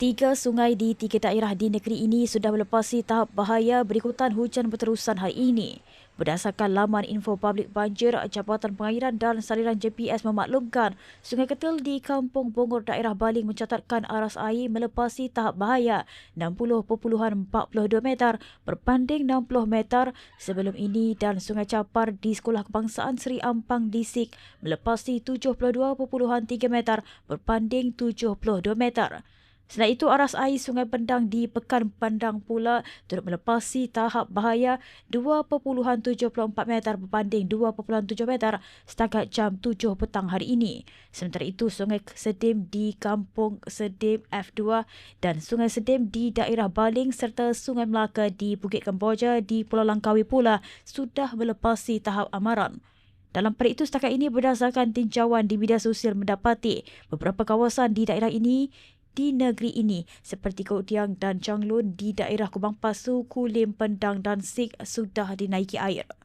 Tiga sungai di tiga daerah di negeri ini sudah melepasi tahap bahaya berikutan hujan berterusan hari ini. Berdasarkan laman info publik banjir, Jabatan Pengairan dan Saliran JPS memaklumkan Sungai Ketil di Kampung Bongor daerah Baling mencatatkan aras air melepasi tahap bahaya 60.42 meter berbanding 60 meter sebelum ini dan Sungai Capar di Sekolah Kebangsaan Seri Ampang di Sik melepasi 72.3 meter berbanding 72 meter. Selain itu, aras air Sungai Pendang di Pekan Pandang pula turut melepasi tahap bahaya 2.74 meter berbanding 2.7 meter setakat jam 7 petang hari ini. Sementara itu, Sungai Sedim di Kampung Sedim F2 dan Sungai Sedim di daerah Baling serta Sungai Melaka di Bukit Kemboja di Pulau Langkawi pula sudah melepasi tahap amaran. Dalam pada itu setakat ini berdasarkan tinjauan di media sosial mendapati beberapa kawasan di daerah ini di negeri ini seperti Koutiang dan Changlun di daerah Kubang Pasu, Kulim, Pendang dan Sik sudah dinaiki air.